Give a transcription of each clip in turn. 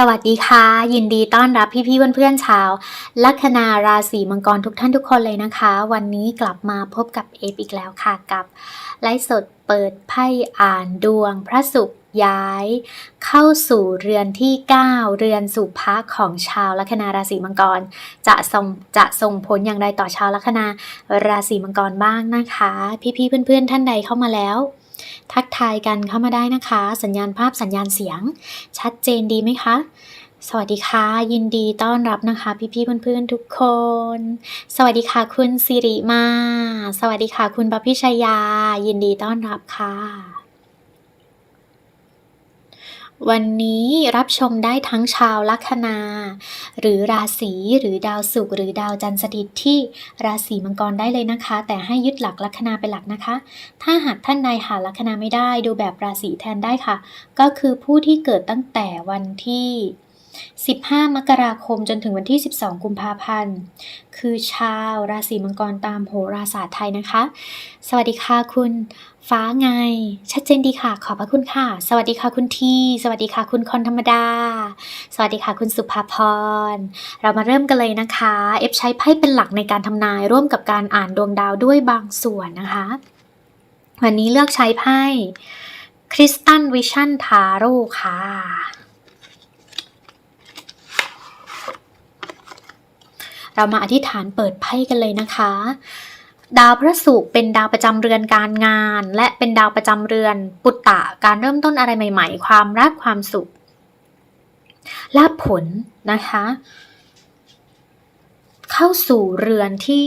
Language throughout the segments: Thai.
สวัสดีค่ะ ยินดีต้อนรับพี่ๆเพื่อนๆชาวลัคนาราศีมังกรทุกท่านทุกคนเลยนะคะ วันนี้กลับมาพบกับเอฟอีกแล้วค่ะกับไลฟ์สดเปิดไพ่อ่านดวงพระศุกร์ย้าย เข้าสู่เรือนที่ 9 เรือนสุภะของชาวลัคนาราศีมังกร จะส่งจะส่งผลอย่างไรต่อชาวลัคนาราศีมังกรบ้างนะคะ พี่ๆเพื่อนๆท่านใดเข้ามาแล้ว ทักทายกันเข้ามาได้นะคะ สัญญาณภาพสัญญาณเสียง ชัดเจนดีไหมคะ สวัสดีค่ะ ยินดีต้อนรับนะคะ พี่ๆเพื่อนๆทุกคน สวัสดีค่ะคุณสิริมา สวัสดีค่ะคุณปพิชยา ยินดีต้อนรับค่ะ วันนี้รับชมได้ทั้งชาวลัคนา หรือราศีหรือดาวศุกร์หรือดาวจันทร์สถิตที่ราศีมังกรได้เลยนะคะ แต่ให้ยึดหลักลัคนาเป็นหลักนะคะ ถ้าหากท่านใดหาลัคนาไม่ได้ดูแบบราศีแทนได้ค่ะ ก็คือผู้ที่เกิดตั้งแต่วันที่ 15 มกราคมจนถึงวันที่ 12 กุมภาพันธ์ คือชาวราศีมังกรตามโหราศาสตร์ไทยนะคะ สวัสดีค่ะคุณ ฟ้าไง ชัดเจนดีค่ะ ขอบพระคุณค่ะ สวัสดีค่ะคุณที สวัสดีค่ะคุณคอนธรรมดา สวัสดีค่ะคุณสุภาพร เรามาเริ่มกันเลยนะคะ เอฟใช้ไพ่เป็นหลักในการทำนายร่วมกับการอ่านดวงดาวด้วยบางส่วนนะคะ วันนี้เลือกใช้ไพ่คริสตันวิชั่นทาโร่ค่ะ เรามาอธิษฐานเปิดไพ่กันเลยนะคะ ดาวพระศุกร์เป็นดาวประจำเรือนการงาน และเป็นดาวประจำเรือนปุตตะการเริ่มต้นอะไรใหม่ ๆ ความรักความสุขลาผลนะคะ เข้าสู่เรือนที่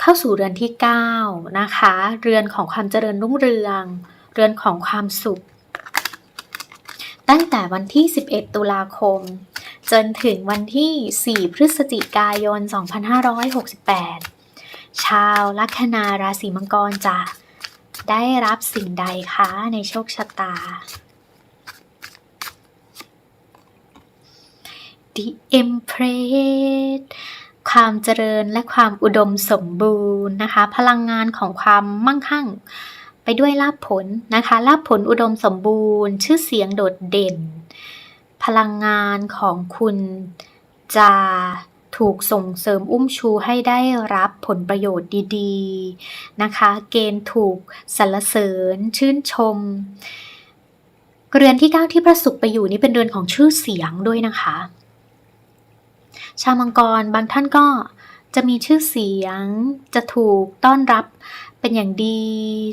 เข้าสู่เรือนที่ 9 นะคะ เรือนของความเจริญรุ่งเรือง เรือนของความสุข ตั้งแต่วันที่ 11 ตุลาคม จนถึงวันที่ 4 พฤศจิกายน 2568 ชาวลัคนาราศีมังกรจะได้รับสิ่งใดคะในโชคชะตา The Empress ความเจริญและความอุดมสมบูรณ์นะคะ พลังงานของความมั่งคั่ง ไปด้วยลาภผลนะคะลาภผลอุดมสมบูรณ์ ชื่อเสียงโดดเด่น ลังงานของคุณจะถูกส่งเสริมอุ้มชูให้ได้รับผลประโยชน์ดีๆนะคะ เกณฑ์ถูกสรรเสริญ ชื่นชม เรือนที่เก้าที่ประสุกไปอยู่นี่เป็นเรือนของชื่อเสียงด้วยนะคะ ชาวมังกรบางท่านก็จะมีชื่อเสียง จะถูกต้อนรับเป็นอย่างดี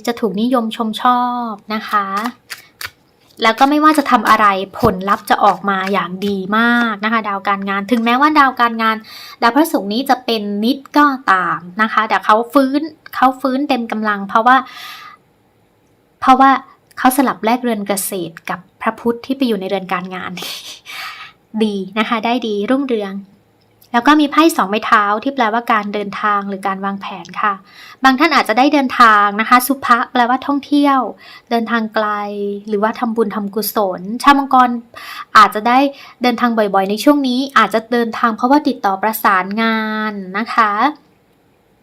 จะถูกนิยมชมชอบนะคะ แล้วก็ไม่ว่าจะทำอะไรผลลัพธ์จะออกมาอย่างดีมากนะคะ ดาวการงาน ถึงแม้ว่าดาวการงาน ดาวพระศุกร์นี้จะเป็นนิดก็ตามนะคะ แต่เขาฟื้นเขาฟื้นเต็มกำลัง เพราะว่า เพราะว่าเขาสลับแลกเรือนเกษตรกับพระพุธที่ไปอยู่ในเรือนการงาน ดีนะคะ ได้ดีรุ่งเรือง แล้วก็มีไพ่สองไม้เท้าที่แปลว่าการเดินทางหรือการวางแผนค่ะ บางท่านอาจจะได้เดินทางนะคะ สุภะแปลว่าท่องเที่ยว เดินทางไกล หรือว่าทำบุญทำกุศล ชาวมังกรอาจจะได้เดินทางบ่อยๆ ในช่วงนี้ อาจจะเดินทางเพราะว่าติดต่อประสานงานนะคะ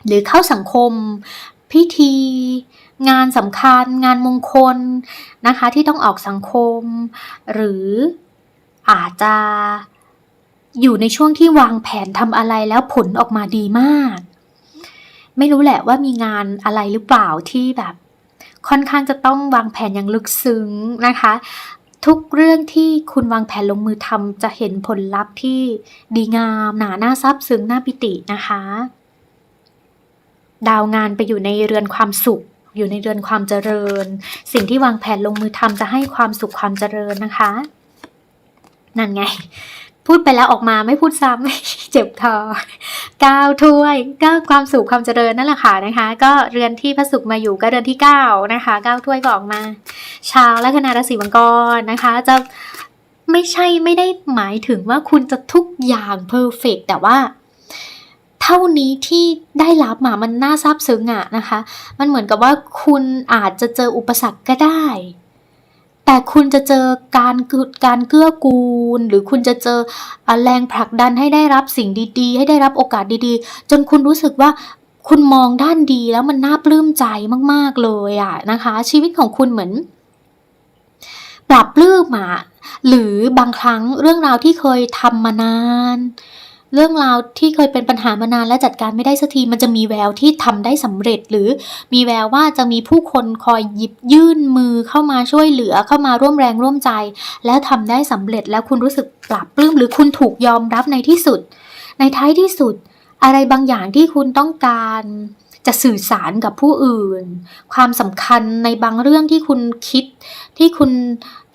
หรือเข้าสังคม พิธี งานสำคัญ งานมงคลนะคะ ที่ต้องออกสังคม หรืออาจจะ อยู่ในช่วงที่วางแผนทำอะไรแล้วผลออกมาดีมาก ไม่รู้แหละว่ามีงานอะไรหรือเปล่าที่แบบ ค่อนข้างจะต้องวางแผนอย่างลึกซึ้งนะคะ ทุกเรื่องที่คุณวางแผนลงมือทำจะเห็นผลลัพธ์ที่ดีงามหนาหน้าซับซึ้งหน้าปิตินะคะ ดาวงานไปอยู่ในเรือนความสุข อยู่ในเรือนความเจริญ สิ่งที่วางแผนลงมือทำจะให้ความสุขความเจริญนะคะ นั่นไง พูดไปแล้วออกมาไม่พูดซ้ำ เจ็บคอก้าวถ้วยก็ความสุขความเจริญนั่นแหละค่ะนะคะ ก็เรือนที่พระศุกร์มาอยู่ก็เรือนที่เก้านะคะเก้าถ้วยก็ออกมา ชาวลัคนาราศีมังกรนะคะ จะไม่ใช่ไม่ได้หมายถึงว่าคุณจะทุกอย่างเพอร์เฟกแต่ว่าเท่านี้ที่ได้รับมามันน่าซาบซึ้งอะนะคะ มันเหมือนกับว่าคุณอาจจะเจออุปสรรคก็ได้ แต่คุณจะเจอการการเกื้อกูล หรือคุณจะเจอแรงผลักดันให้ได้รับสิ่งดีๆ ให้ได้รับโอกาสดีๆ จนคุณรู้สึกว่าคุณมองด้านดีแล้วมันน่าปลื้มใจมากๆเลยอะนะคะ ชีวิตของคุณเหมือนปปรับปลื้มอะหรือบางครั้งเรื่องราวที่เคยทำมานาน เรื่องราวที่เคยเป็นปัญหามานานและจัดการไม่ได้สักทีมันจะมีแววที่ทำได้สำเร็จ หรือมีแววว่าจะมีผู้คนคอยหยิบยื่นมือเข้ามาช่วยเหลือเข้ามาร่วมแรงร่วมใจ แล้วทำได้สำเร็จแล้วคุณรู้สึกปรับปลื้มหรือคุณถูกยอมรับในที่สุด ในท้ายที่สุด อะไรบางอย่างที่คุณต้องการ จะสื่อสารกับผู้อื่น ความสำคัญในบางเรื่องที่คุณคิด ที่คุณ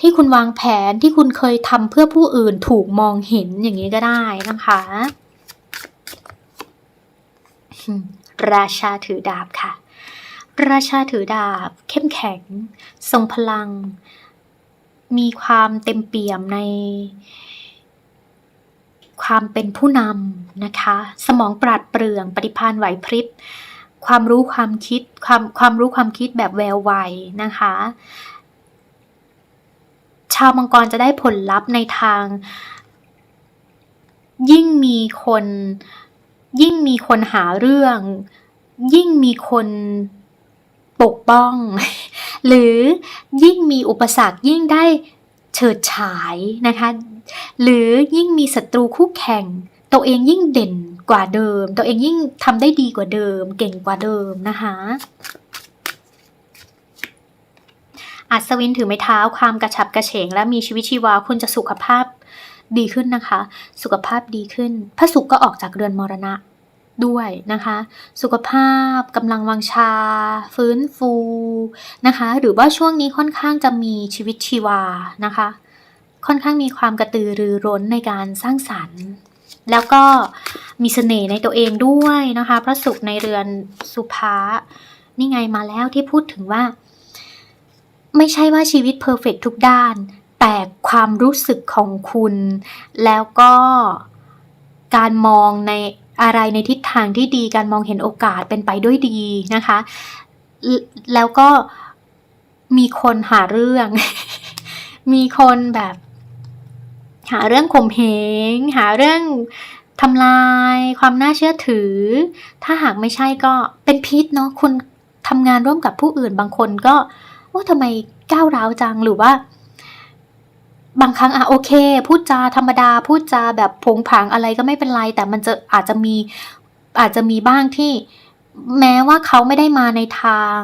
ที่คุณวางแผนที่คุณเคยทำเพื่อผู้อื่นถูกมองเห็นอย่างนี้ก็ได้นะคะ ราชาถือดาบค่ะ ราชาถือดาบ เข้มแข็ง ทรงพลัง มีความเต็มเปี่ยมในความเป็นผู้นำนะคะ สมองปราดเปรื่อง ปฏิภาณไหวพริบ ความรู้ความคิดความความรู้ความคิดแบบแววไวนะคะ ชาวมังกรจะได้ผลลัพธ์ในทาง ยิ่งมีคน ยิ่งมีคนหาเรื่อง ยิ่งมีคนปกป้อง หรือยิ่งมีอุปสรรคยิ่งได้เฉิดฉายนะคะ หรือยิ่งมีศัตรูคู่แข่ง ตัวเองยิ่งเด่น กว่าเดิม ตัวเองยิ่งทำได้ดีกว่าเดิม เก่งกว่าเดิมนะคะอัศวินถือไม้เท้าความกระฉับกระเฉง และมีชีวิตชีวาคุณจะสุขภาพดีขึ้นนะคะ สุขภาพดีขึ้น พระศุก็ออกจากเรือนมรณะด้วยนะคะ สุขภาพกำลังวังชา ฟื้นฟูนะคะ หรือว่าช่วงนี้ค่อนข้างจะมีชีวิตชีวานะคะ ค่อนข้างมีความกระตือรือร้นในการสร้างสรรค์ แล้วก็มีเสน่ห์ในตัวเองด้วยนะคะ พระศุกร์ในเรือนสุภานี่ไงมาแล้วที่พูดถึงว่า ไม่ใช่ว่าชีวิตเพอร์เฟกทุกด้าน แต่ความรู้สึกของคุณ แล้วก็การมองในอะไรในทิศทางที่ดีการมองเห็นโอกาสเป็นไปด้วยดีนะคะ แล้วก็มีคนหาเรื่อง มีคนแบบ หาเรื่องข่มเหงหาเรื่องทำลาย ความน่าเชื่อถือ ถ้าหากไม่ใช่ก็เป็นพิษเนาะคุณทำงานร่วมกับผู้อื่นบางคนก็ว่าทำไมก้าวร้าวจังหรือว่า บางครั้งอะโอเค พูดจาธรรมดา พูดจาแบบผงผางอะไรก็ไม่เป็นไร แต่มันจะอาจจะมีอาจจะมีบ้างที่ แม้ว่าเขาไม่ได้มาในทาง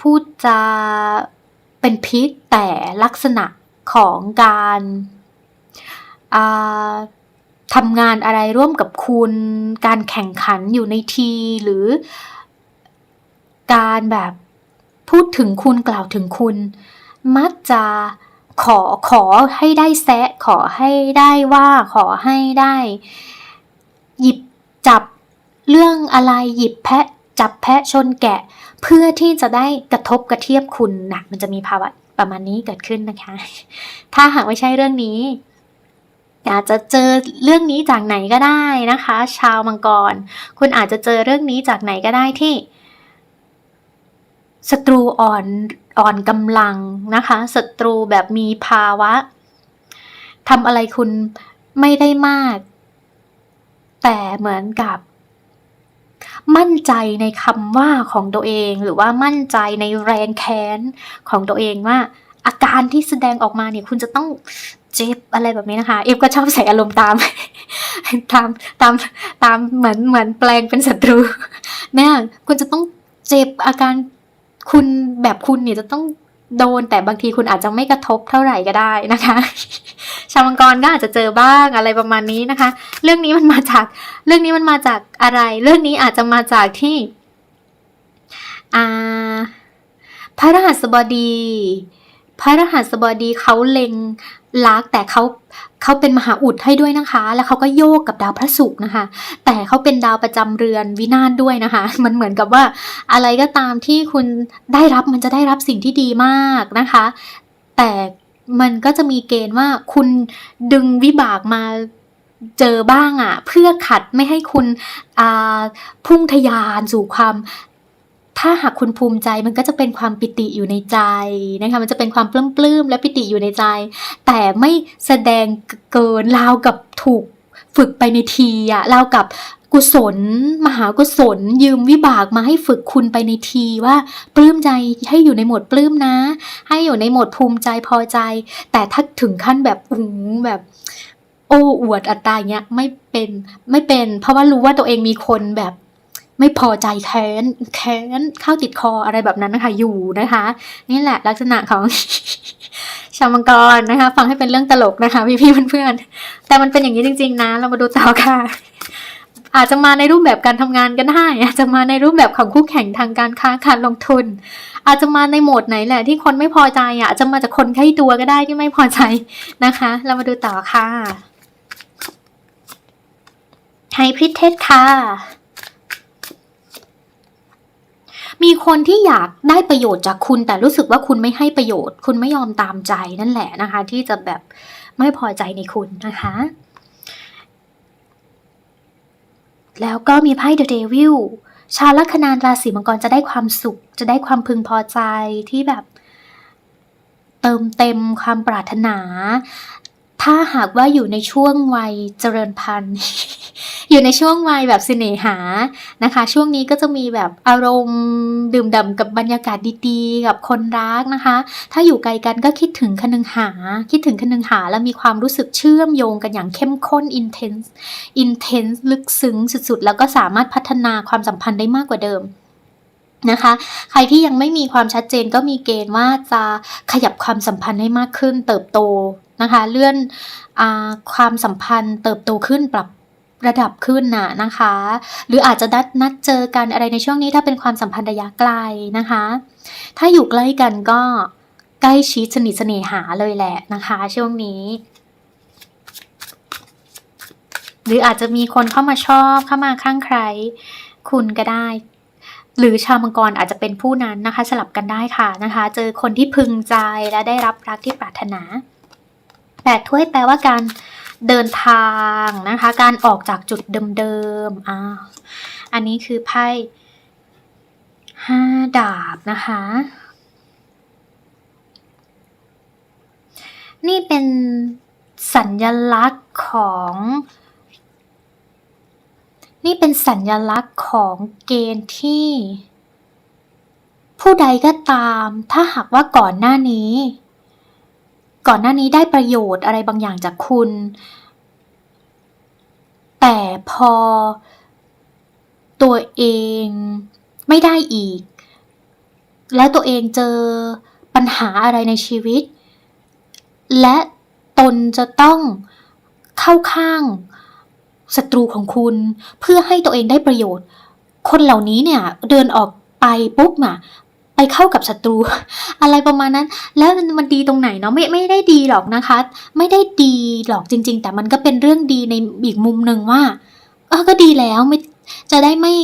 พูดจาเป็นพิษแต่ลักษณะของการ ทำงานอะไรร่วมกับคุณ การแข่งขันอยู่ในทีหรือ การแบบพูดถึงคุณกล่าวถึงคุณ มักจะขอขอให้ได้แซะ ขอให้ได้ว่าขอให้ได้ หยิบจับเรื่องอะไรหยิบแพะจับแพะชนแกะ เพื่อที่จะได้กระทบกระเทียบคุณนะมันจะมีภาวะประมาณนี้เกิดขึ้นนะคะ ถ้าหากไม่ใช่เรื่องนี้ อาจจะเจอเรื่องนี้จากไหนก็ได้นะคะ ชาวมังกร คุณอาจจะเจอเรื่องนี้จากไหนก็ได้ที่ศัตรูอ่อนอ่อนกำลังนะคะศัตรูแบบมีภาวะทำอะไรคุณไม่ได้มาก แต่เหมือนกับ มั่นใจในคำว่าของตัวเอง หรือว่ามั่นใจในแรงแค้นของตัวเองว่า อาการที่แสดงออกมาเนี่ยคุณจะต้อง จ็บอะไรแบบนี้นะคะเอฟก็ชอบใส่อารมณ์ตาม ตามตามตามเหมือนเหมือนแปลงเป็นศัตรูเนี่ยคุณจะต้องเจ็บอาการคุณแบบคุณเนี่ยจะต้องโดนแต่บางทีคุณอาจจะไม่กระทบเท่าไหร่ก็ได้นะคะ ชาวมังกรก็อาจจะเจอบ้างอะไรประมาณนี้นะคะ เรื่องนี้มันมาจากเรื่องนี้มันมาจากอะไร เรื่องนี้อาจจะมาจากที่อ่าพระรหัสบดี พระรหัสบดีเขาเล็งลักแต่เขาเขาเป็นมหาอุดให้ด้วยนะคะ แล้วเขาก็โยกกับดาวพระศุกร์นะคะ แต่เขาเป็นดาวประจำเรือนวินาศด้วยนะคะ มันเหมือนกับว่าอะไรก็ตามที่คุณได้รับมันจะได้รับสิ่งที่ดีมากนะคะ แต่มันก็จะมีเกณฑ์ว่าคุณดึงวิบากมาเจอบ้างอะ่ะ เพื่อขัดไม่ให้คุณพุ่งทยานสู่ความ ถ้าหากคุณภูมิใจมันก็จะเป็นความปิติอยู่ในใจนะคะ มันจะเป็นความปลื้มปลื้มและปิติอยู่ในใจ แต่ไม่แสดงเกินราวกับถูกฝึกไปในทีอะราวกับกุศล มหากุศล ยืมวิบากมาให้ฝึกคุณไปในทีว่าปลื้มใจให้อยู่ในโหมดปลื้มนะ ให้อยู่ในโหมดภูมิใจพอใจ แต่ถ้าถึงขั้นแบบอู้แบบโอ้อวดอัตตายเงี้ยไม่เป็นไม่เป็น เพราะว่ารู้ว่าตัวเองมีคนแบบ ไม่พอใจแค้นแค้นเข้าติดคออะไรแบบนั้นนะคะอยู่นะคะ นี่แหละลักษณะของชาวมังกรนะคะ ฟังให้เป็นเรื่องตลกนะคะ พี่ๆเพื่อนๆแต่มันเป็นอย่างนี้จริง ๆ นะ เรามาดูต่อค่ะ อาจจะมาในรูปแบบการทำงานก็ได้ อาจจะมาในรูปแบบของคู่แข่งทางการค้าการลงทุน อาจจะมาในโหมดไหนแหละที่คนไม่พอใจอะอาจจะมาจากคนใกล้ตัวก็ได้ที่ไม่พอใจนะคะ เรามาดูต่อค่ะไฮพิเทสค่ะ มีคนที่อยากได้ประโยชน์จากคุณ แต่รู้สึกว่าคุณไม่ให้ประโยชน์ คุณไม่ยอมตามใจนั่นแหละนะคะ ที่จะแบบไม่พอใจในคุณนะคะ แล้วก็มีไพ่ The Devil ชาวลัคนาราศีมังกรจะได้ความสุข จะได้ความพึงพอใจที่แบบเติมเต็มความปรารถนา ถ้าหากว่าอยู่ในช่วงวัยเจริญพันธุ์ อยู่ในช่วงวัยแบบเสน่หานะคะ ช่วงนี้ก็จะมีแบบอารมณ์ดื่มด่ำกับบรรยากาศดีๆ กับคนรักนะคะ ถ้าอยู่ไกลกันก็คิดถึงคนึงหา คิดถึงคนึงหาแล้วมีความรู้สึกเชื่อมโยงกันอย่างเข้มข้น intense intense ลึกซึ้งสุดๆ แล้วก็สามารถพัฒนาความสัมพันธ์ได้มากกว่าเดิม นะคะ ใครที่ยังไม่มีความชัดเจนก็มีเกณฑ์ว่าจะขยับความสัมพันธ์ให้มากขึ้น เติบโตนะคะ เลื่อนอความสัมพันธ์ เติบโตขึ้นปรับระดับขึ้นน่ะนะคะ หรืออาจจะนัดนัดเจอกันอะไรในช่วงนี้ถ้าเป็นความสัมพันธ์ระยะไกลนะคะ ถ้าอยู่ใกล้กันก็ใกล้ชิดสนิทเสน่หาเลยแหละนะคะ ช่วงนี้ หรืออาจจะมีคนเข้ามาชอบเข้ามาข้างใคร คุณก็ได้ หรือชาวมังกรอาจจะเป็นผู้นั้นนะคะ สลับกันได้ค่ะนะคะ เจอคนที่พึงใจและได้รับรักที่ปรารถนาแปดถ้วยแปลว่าการเดินทางนะคะ การออกจากจุดเดิมๆอ่าอันนี้คือไพ่ห้าดาบนะคะ นี่เป็นสัญญลักษณ์ของ นี่เป็นสัญญลักษณ์ของเกณฑ์ที่ ผู้ใดก็ตาม ถ้าหากว่าก่อนหน้านี้ ก่อนหน้านี้ได้ประโยชน์อะไรบางอย่างจากคุณ แต่พอ ตัวเองไม่ได้อีก แล้วตัวเองเจอปัญหาอะไรในชีวิต และตนจะต้องเข้าข้าง ศัตรูของคุณเพื่อให้ตัวเองได้ประโยชน์ คนเหล่านี้เนี่ยเดินออกไปปุ๊บน่ะไปเข้ากับศัตรู อะไรประมาณนั้น แล้วมันดีตรงไหนเนาะไม่ไม่ได้ดีหรอกนะคะ ไม่ได้ดีหรอกจริง ๆ แต่มันก็เป็นเรื่องดีในอีกมุมหนึ่งว่าเออก็ดีแล้วไม่จะได้ไม่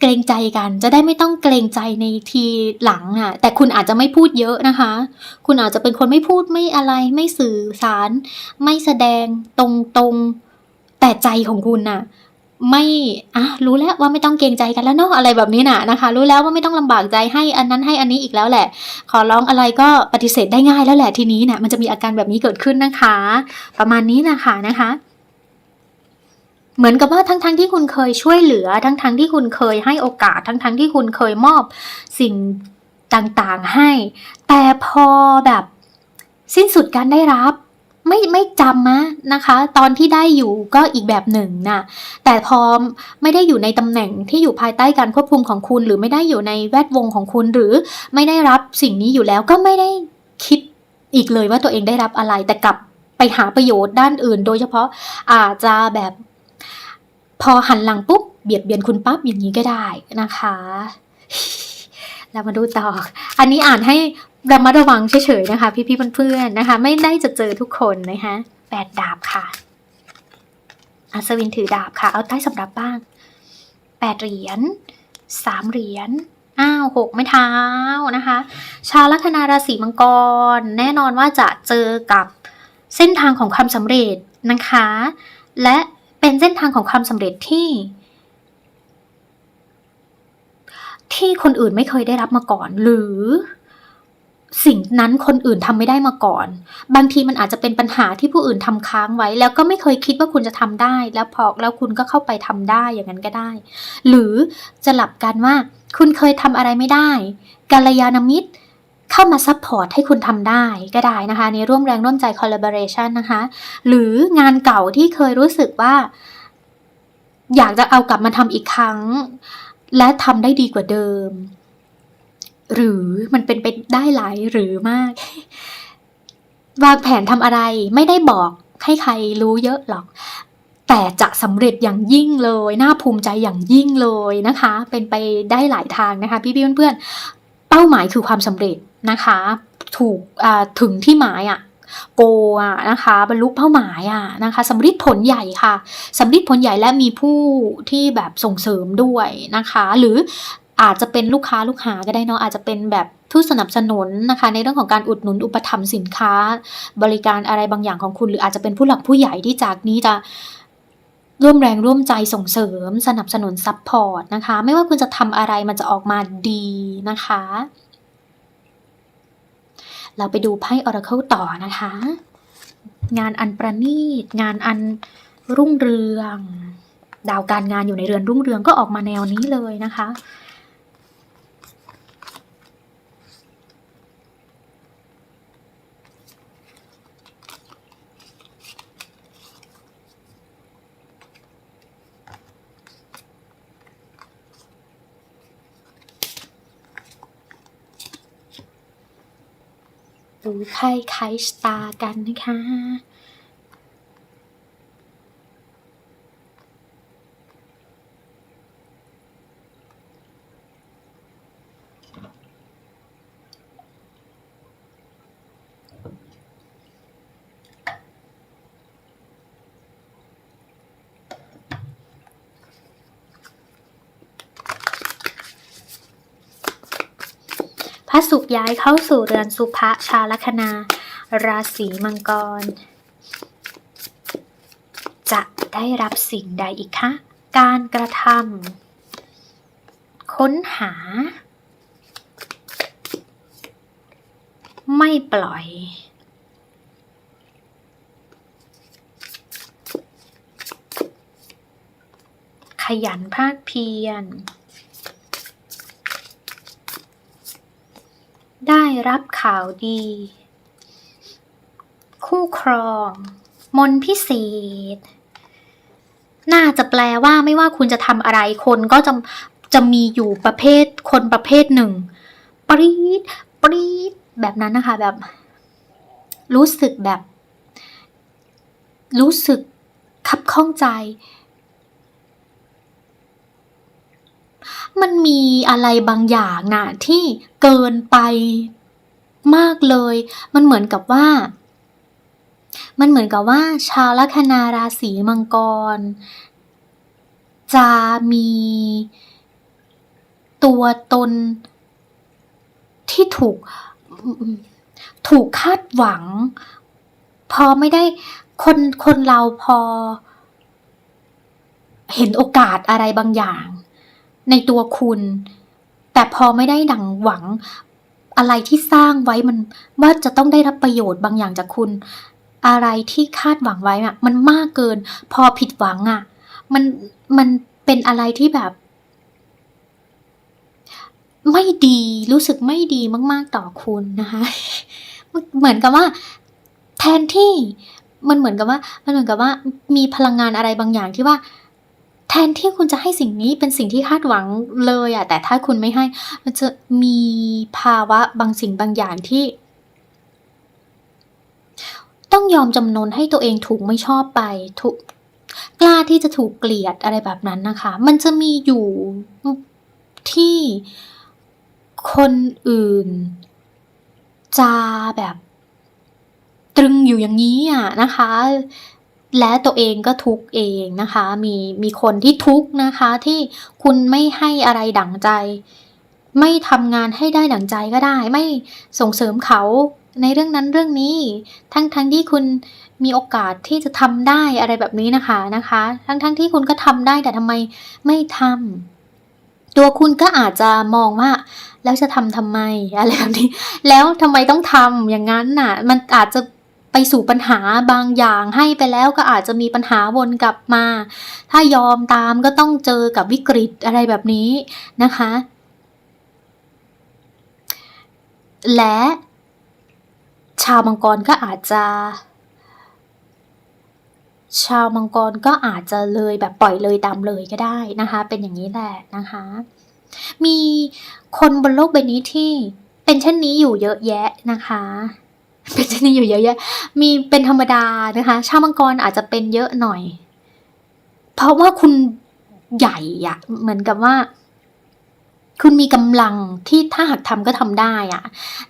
เกรงใจกัน จะได้ไม่ต้องเกรงใจในทีหลังอะ แต่คุณอาจจะไม่พูดเยอะนะคะ คุณอาจจะเป็นคนไม่พูดไม่อะไรไม่สื่อสาร ไม่แสดงตรงๆ แต่ใจของคุณน่ะไม่อะรู้แล้วว่าไม่ต้องเกรงใจกันแล้วเนาะอะไรแบบนี้น่ะนะคะ รู้แล้วว่าไม่ต้องลำบากใจให้อันนั้นให้อันนี้อีกแล้วแหละ ขอร้องอะไรก็ปฏิเสธได้ง่ายแล้วแหละทีนี้เนี่ยมันจะมีอาการแบบนี้เกิดขึ้นนะคะ ประมาณนี้นะคะนะคะ เหมือนกับว่าทั้งๆทที่คุณเคยช่วยเหลือ ทั้งๆทที่คุณเคยให้โอกาส ทั้งๆทที่คุณเคยมอบสิ่งต่างๆให้ แต่พอแบบ สิ้นสุดการได้รับ ไม่ไม่จำนะนะคะ ตอนที่ได้อยู่ก็อีกแบบหนึ่งนะแต่พอไม่ได้อยู่ในตำแหน่งที่อยู่ภายใต้การควบคุมของคุณ หรือไม่ได้อยู่ในแวดวงของคุณ หรือไม่ได้รับสิ่งนี้อยู่แล้วก็ไม่ได้คิดอีกเลยว่าตัวเองได้รับอะไร แต่กลับไปหาประโยชน์ด้านอื่น โดยเฉพาะอาจจะแบบ พอหันหลังปุ๊บเบียดเบียนคุณปั๊บอย่างนี้ก็ได้นะคะเรามาดูต่อ อันนี้อ่านให้ ระมัดระวังเฉยๆนะคะ พี่ๆเพื่อนๆนะคะ ไม่ได้จะเจอทุกคนนะคะแปดดาบค่ะอัศวินถือดาบค่ะ เอาใต้สำรับบ้างแปดเหรียญสามเหรียญอ้าวหกไม้เท้านะคะ ชาวลัคนาราศีมังกร แน่นอนว่าจะเจอกับเส้นทางของความสำเร็จนะคะ และเป็นเส้นทางของความสำเร็จที่ ที่คนอื่นไม่เคยได้รับมาก่อนหรือ สิ่งนั้นคนอื่นทำไม่ได้มาก่อน บางทีมันอาจจะเป็นปัญหาที่ผู้อื่นทำค้างไว้ แล้วก็ไม่เคยคิดว่าคุณจะทำได้ แล้วพอแล้วคุณก็เข้าไปทำได้อย่างนั้นก็ได้ หรือจะหลับกันว่า คุณเคยทำอะไรไม่ได้กัลยาณมิตรเข้ามาซัพพอร์ตให้คุณทำได้ก็ได้นะคะ ในร่วมแรงร่วมใจ collaboration นะคะ หรืองานเก่าที่เคยรู้สึกว่า อยากจะเอากลับมาทำอีกครั้ง และทำได้ดีกว่าเดิม หรือมันเป็นไปได้หลายหรือมากวางแผนทำอะไรไม่ได้บอกให้ใครรู้เยอะหรอก แต่จะสำเร็จอย่างยิ่งเลย น่าภูมิใจอย่างยิ่งเลยนะคะ เป็นไปได้หลายทางนะคะ พี่ๆเพื่อนๆเป้าหมายคือความสำเร็จนะคะ ถูกถึงที่หมายอะ่ะโกอะนะคะบรรลุเป้าหมายอะนะคะสำลิดผลใหญ่ค่ะสำลิดผลใหญ่และมีผู้ที่แบบส่งเสริมด้วยนะคะ หรือ อาจจะเป็นลูกค้าลูกหาก็ได้เนาะอาจจะเป็นแบบผู้สนับสนุนนะคะ ในเรื่องของการอุดหนุนอุปถัมภ์สินค้า บริการอะไรบางอย่างของคุณ หรืออาจจะเป็นผู้หลักผู้ใหญ่ที่จากนี้จะร่วมแรงร่วมใจส่งเสริม สนับสนุนซัพพอร์ตนะคะ ไม่ว่าคุณจะทำอะไรมันจะออกมาดีนะคะ เราไปดูไพ่ Oracle ต่อนะคะ งานอันประณีต งานอันรุ่งเรือง ดาวการงานอยู่ในเรือนรุ่งเรืองก็ออกมาแนวนี้เลยนะคะ ไพ่ไคสตากันนะคะ พ ระศุกร์ย้ายเข้าสู่เรือนสุภะชาลคนา ราศีมังกร จะได้รับสิ่งใดอีกคะ การกระทำค้นหา ไม่ปล่อยขยันภาคเพียร ได้รับข่าวดี คู่ครอง มนพิเศษ น่าจะแปลว่าไม่ว่าคุณจะทำอะไรคนก็จะจะมีอยู่ประเภทคนประเภทหนึ่ง ปรี๊ดปรี๊ดแบบนั้นนะคะแบบ รู้สึกแบบ รู้สึกคับข้องใจ มันมีอะไรบางอย่างน่ะที่เกินไปมากเลย มันเหมือนกับว่า มันเหมือนกับว่า ชาวลัคนาราศีมังกร จะมีตัวตนที่ถูกถูกคาดหวัง พอไม่ได้คนคนเราพอ เห็นโอกาสอะไรบางอย่าง ในตัวคุณ แต่พอไม่ได้ดังหวัง อะไรที่สร้างไว้มันว่าจะต้องได้รับประโยชน์บางอย่างจากคุณ อะไรที่คาดหวังไว้อะมันมากเกิน พอผิดหวังอะมันมันเป็นอะไรที่แบบ ไม่ดีรู้สึกไม่ดีมาก ๆต่อคุณนะคะ เหมือนกับว่า แทนที่มันเหมือนกับว่า มันเหมือนกับว่ามีพลังงานอะไรบางอย่างที่ว่า แทนที่คุณจะให้สิ่งนี้เป็นสิ่งที่คาดหวังเลยอะแต่ถ้าคุณไม่ให้ มันจะมีภาวะบางสิ่งบางอย่างที่ ต้องยอมจำนนให้ตัวเองถูกไม่ชอบไปถูกกล้าที่จะถูกเกลียดอะไรแบบนั้นนะคะ มันจะมีอยู่ที่คนอื่นจะแบบ ตรึงอยู่อย่างนี้อะนะคะ และตัวเองก็ทุกเองนะคะ มีมีคนที่ทุกนะคะที่คุณไม่ให้อะไรดั่งใจ ไม่ทำงานให้ได้ดั่งใจก็ได้ ไม่ส่งเสริมเขาในเรื่องนั้นเรื่องนี้ ทั้งทั้งที่คุณมีโอกาสที่จะทำได้อะไรแบบนี้นะคะนะคะ ทั้งทั้งที่คุณก็ทำได้แต่ทำไมไม่ทำตัวคุณก็อาจจะมองว่า แล้วจะทำทำไมอะไรแบบนี้ แล้วทำไมต้องทำอย่างนั้นน่ะ มันอาจจะ ไปสู่ปัญหาบางอย่างให้ไปแล้วก็อาจจะมีปัญหาวนกลับมา ถ้ายอมตามก็ต้องเจอกับวิกฤตอะไรแบบนี้นะคะ และชาวมังกรก็อาจจะ ชาวมังกรก็อาจจะเลยแบบปล่อยเลยตามเลยก็ได้นะคะ เป็นอย่างนี้แหละนะคะ มีคนบนโลกใบนี้ที่เป็นเช่นนี้อยู่เยอะแยะนะคะ เป็นเช่นนี้อยู่เยอะแยะ มีเป็นธรรมดานะคะ ชาวมังกรอาจจะเป็นเยอะหน่อย เพราะว่าคุณใหญ่อะเหมือนกับว่า คุณมีกำลังที่ถ้าหากทำก็ทำได้อะ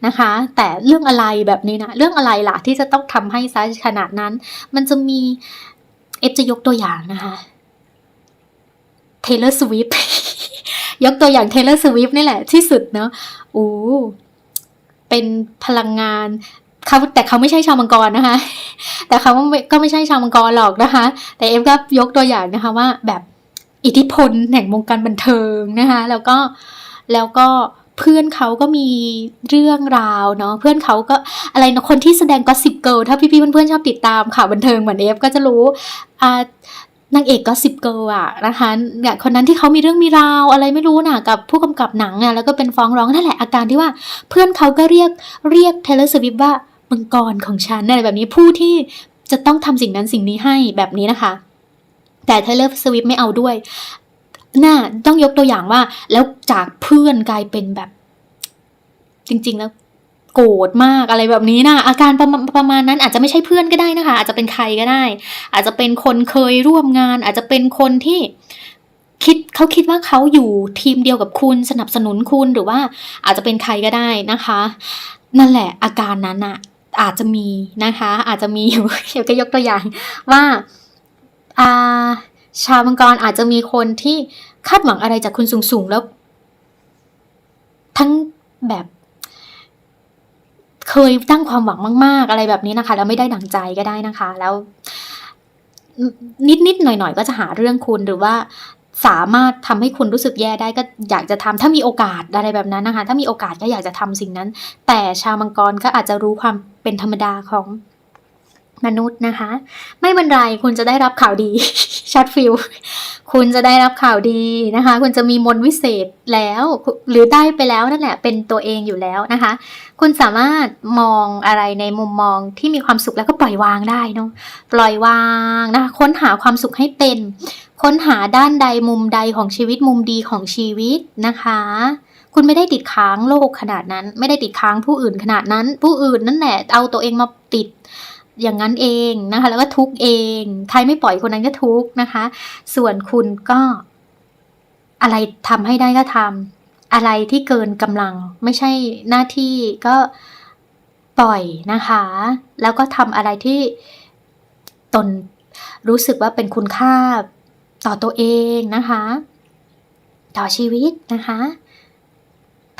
นะคะ แต่เรื่องอะไรแบบนี้นะเรื่องอะไรล่ะ ที่จะต้องทำให้ซะขนาดนั้น มันจะมีเอฟจะยกตัวอย่างนะคะ Taylor Swift ยกตัวอย่าง Taylor Swift นี่แหละที่สุดเนาะโอ้เป็นพลังงาน เขาแต่เขาไม่ใช่ชาวมังกรนะคะ แต่เขาไม่ก็ไม่ใช่ชาวมังกรหรอกนะคะ แต่เอฟก็ยกตัวอย่างนะคะว่าแบบอิทธิพลแห่งวงการบันเทิงนะคะ แล้วก็แล้วก็เพื่อนเขาก็มีเรื่องราวเนาะเพื่อนเขาก็อะไรนะคนที่แสดงก็สิบเกิลถ้าพี่ๆเพื่อนๆชอบติดตามข่าวบันเทิงเหมือนเอฟก็จะรู้อ่านางเอกก็สิบเกิลอะนะคะเนี่ยคนนั้นที่เขามีเรื่องมีราวอะไรไม่รู้น่ะกับผู้กำกับหนังอะแล้วก็เป็นฟ้องร้องนั่นแหละอาการที่ว่าเพื่อนเขาก็เรียกเรียกเทเลสวิฟว่า มังกรของฉันอะไรแบบนี้ผู้ที่จะต้องทำสิ่งนั้นสิ่งนี้ให้แบบนี้นะคะ แต่เทเลสวิฟไม่เอาด้วยน่าต้องยกตัวอย่างว่า แล้วจากเพื่อนกลายเป็นแบบ จริง ๆ แล้วโกรธมากอะไรแบบนี้นะอาการประมาณประมาณนั้นอาจจะไม่ใช่เพื่อนก็ได้นะคะ อาจจะเป็นใครก็ได้ อาจจะเป็นคนเคยร่วมงาน อาจจะเป็นคนที่คิดเขาคิดว่าเขาอยู่ทีมเดียวกับคุณสนับสนุนคุณหรือว่าอาจจะเป็นใครก็ได้นะคะ นั่นแหละอาการนั้นอะ อาจจะมีนะคะ อาจจะมีอยู่เดี๋ยวก็ยกตัวอย่างว่าอาชาวมังกรอาจจะมีคนที่คาดหวังอะไรจากคุณสูงๆแล้ว ทั้งแบบ เคยตั้งความหวังมาก ๆ อะไรแบบนี้นะคะ แล้วไม่ได้ดังใจก็ได้นะคะ แล้วนิดๆหน่อยๆก็จะหาเรื่องคุณหรือว่า สามารถทำให้คุณรู้สึกแย่ได้ก็อยากจะทำถ้ามีโอกาสอะไรแบบนั้นนะคะ ถ้ามีโอกาสก็อยากจะทำสิ่งนั้น แต่ชาวมังกรก็อาจจะรู้ความเป็นธรรมดาของมนุษย์นะคะ ไม่เป็นไรคุณจะได้รับข่าวดีชัดฟิลคุณจะได้รับข่าวดีนะคะ คุณจะมีมนต์วิเศษแล้ว หรือได้ไปแล้วนั่นแหละเป็นตัวเองอยู่แล้วนะคะ คุณสามารถมองอะไรในมุมมองที่มีความสุขแล้วก็ปล่อยวางได้เนาะปล่อยวางนะคะค้นหาความสุขให้เป็น ค้นหาด้านใดมุมใดของชีวิตมุมดีของชีวิตนะคะ คุณไม่ได้ติดค้างโลกขนาดนั้น ไม่ได้ติดค้างผู้อื่นขนาดนั้น ผู้อื่นนั่นแหละเอาตัวเองมาติดอย่างนั้นเองนะคะ แล้วก็ทุกเอง ใครไม่ปล่อยคนนั้นก็ทุกนะคะ ส่วนคุณก็ อะไรทำให้ได้ก็ทำอะไรที่เกินกำลัง ไม่ใช่หน้าที่ก็ปล่อยนะคะ แล้วก็ทำอะไรที่ตนรู้สึกว่าเป็นคุณค่า ต่อตัวเองนะคะ ต่อชีวิตนะคะ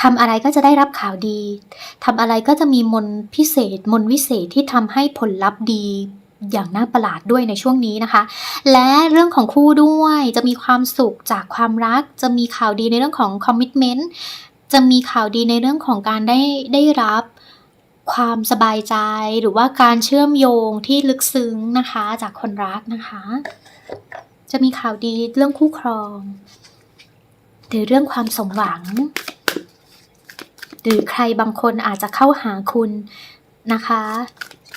ทำอะไรก็จะได้รับข่าวดีทำอะไรก็จะมีมนพิเศษ มนวิเศษที่ทำให้ผลลัพธ์ดีอย่างน่าประหลาดด้วยในช่วงนี้นะคะ และเรื่องของคู่ด้วยจะมีความสุขจากความรัก จะมีข่าวดีในเรื่องของคอมมิชเมนต์จะมีข่าวดีในเรื่องของการได้ได้รับความสบายใจหรือว่าการเชื่อมโยงที่ลึกซึ้งนะคะ จากคนรักนะคะ จะมีข่าวดีเรื่องคู่ครอง หรือเรื่องความสมหวัง หรือใครบางคนอาจจะเข้าหาคุณนะคะ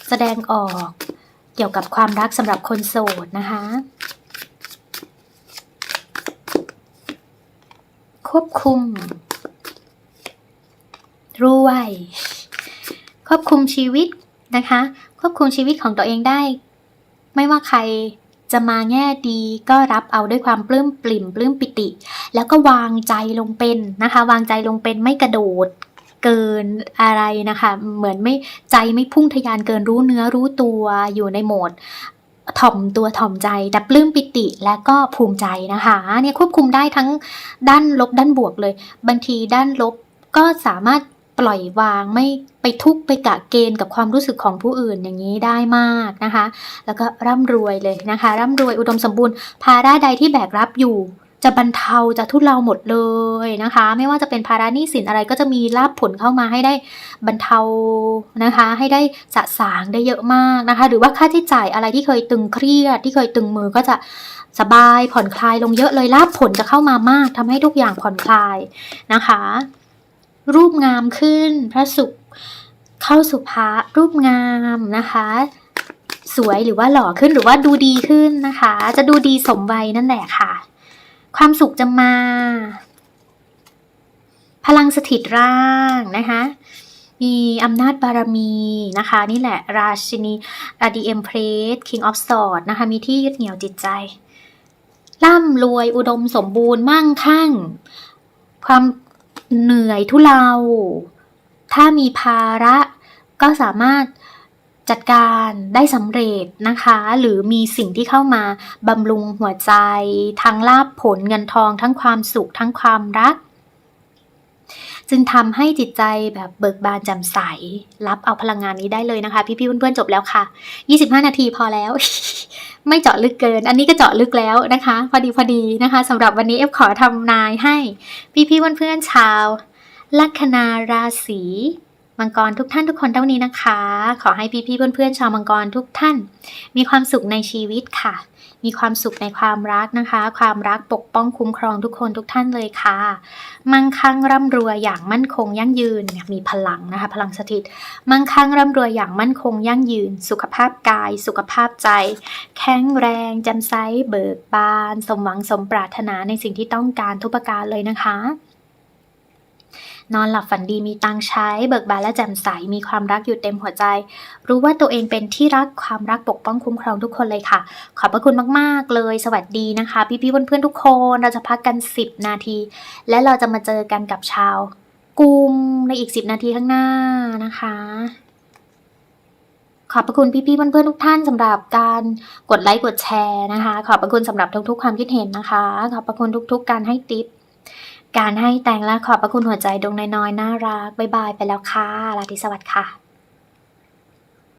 แสดงออกเกี่ยวกับความรักสำหรับคนโสดนะคะ ควบคุมรวยควบคุมชีวิตนะคะ ควบคุมชีวิตของตัวเองได้ ไม่ว่าใคร จะมาแง่ดีก็รับเอาด้วยความปลื้มปลิ่มปลื้มปิติ แล้วก็วางใจลงเป็นนะคะ วางใจลงเป็นไม่กระโดดเกินอะไรนะคะ เหมือนไม่ใจไม่พุ่งทะยานเกินรู้เนื้อรู้ตัวอยู่ในโหมดถ่อมตัวถ่อมใจแต่ปลื้มปิติและก็ภูมิใจนะคะเนี่ยควบคุมได้ทั้งด้านลบด้านบวกเลย บางทีด้านลบก็สามารถ ปล่อยวางไม่ไปทุกข์ไปกะเกณฑ์กับความรู้สึกของผู้อื่นอย่างนี้ได้มากนะคะ แล้วก็ร่ำรวยเลยนะคะ ร่ำรวยอุดมสมบูรณ์ ภาระใดที่แบกรับอยู่ จะบรรเทาจะทุเลาหมดเลยนะคะ ไม่ว่าจะเป็นภาระหนี้สินอะไรก็จะมีลาภผลเข้ามาให้ได้บรรเทานะคะ ให้ได้สะสางได้เยอะมากนะคะ หรือว่าค่าใช้จ่ายอะไรที่เคยตึงเครียด ที่เคยตึงมือก็จะสบายผ่อนคลายลงเยอะเลยลาภผลจะเข้ามามากทำให้ทุกอย่างผ่อนคลายนะคะ รูปงามขึ้น พระศุกร์เข้าสุภารูปงามนะคะ สวยหรือว่าหล่อขึ้นหรือว่าดูดีขึ้นนะคะ จะดูดีสมวัยนั่นแหละค่ะ ความสุขจะมา พลังสถิตร่างนะคะมีอำนาจบารมีนะคะ นี่แหละราชินีราดีเอ็มเพรส King of Swords นะคะ มีที่ยึดเหนี่ยวจิตใจ ร่ำรวยอุดมสมบูรณ์มั่งคั่ง ความ เหนื่อยทุเลา ถ้ามีภาระก็สามารถจัดการได้สำเร็จนะคะ หรือมีสิ่งที่เข้ามาบำรุงหัวใจ ทั้งลาบผลเงินทอง ทั้งความสุขทั้งความรัก จึงทำให้จิตใจแบบเบิกบานแจ่มใส รับเอาพลังงานนี้ได้เลยนะคะ พี่ๆเพื่อนๆจบแล้วค่ะ 25 นาทีพอแล้ว ไม่เจาะลึกเกิน อันนี้ก็เจาะลึกแล้วนะคะ พอดีพอดีนะคะสำหรับวันนี้เอฟขอทำนายให้ พี่ๆเพื่อนๆชาว ลัคนาราศีมังกรทุกท่านทุกคนเท่านี้นะคะ ขอให้พี่ๆเพื่อนๆชาวมังกรทุกท่าน มีความสุขในชีวิตค่ะ มีความสุขในความรักนะคะ ความรักปกป้องคุ้มครองทุกคนทุกท่านเลยค่ะ มั่งคั่งร่ำรวยอย่างมั่นคงยั่งยืนมีพลังนะคะ พลังสถิต มั่งคั่งร่ำรวยอย่างมั่นคงยั่งยืน สุขภาพกาย สุขภาพใจ แข็งแรงแจ่มใสเบิกบาน สมหวังสมปรารถนาในสิ่งที่ต้องการทุกประการเลยนะคะ นอนหลับฝันดีมีตังใช้ เบิกบานและแจ่มใส มีความรักอยู่เต็มหัวใจ รู้ว่าตัวเองเป็นที่รักความรักปกป้องคุ้มครองทุกคนเลยค่ะ ขอบพระคุณมากๆเลย สวัสดีนะคะ พี่ๆเพื่อนๆทุกคน เราจะพักกัน 10 นาที และเราจะมาเจอกันกับชาวกุมในอีก 10 นาทีข้างหน้านะคะขอบพระคุณพี่ๆเพื่อนๆทุกท่านสำหรับการกดไลค์กดแชร์นะคะ ขอบพระคุณสำหรับทุกๆความคิดเห็นนะคะ ขอบพระคุณทุกๆ การให้ติป การให้แต่งและขอบพระคุณหัวใจดวงน้อยๆน่ารักบายบายไปแล้วค่ะลาทิสวัสดิ์ค่ะ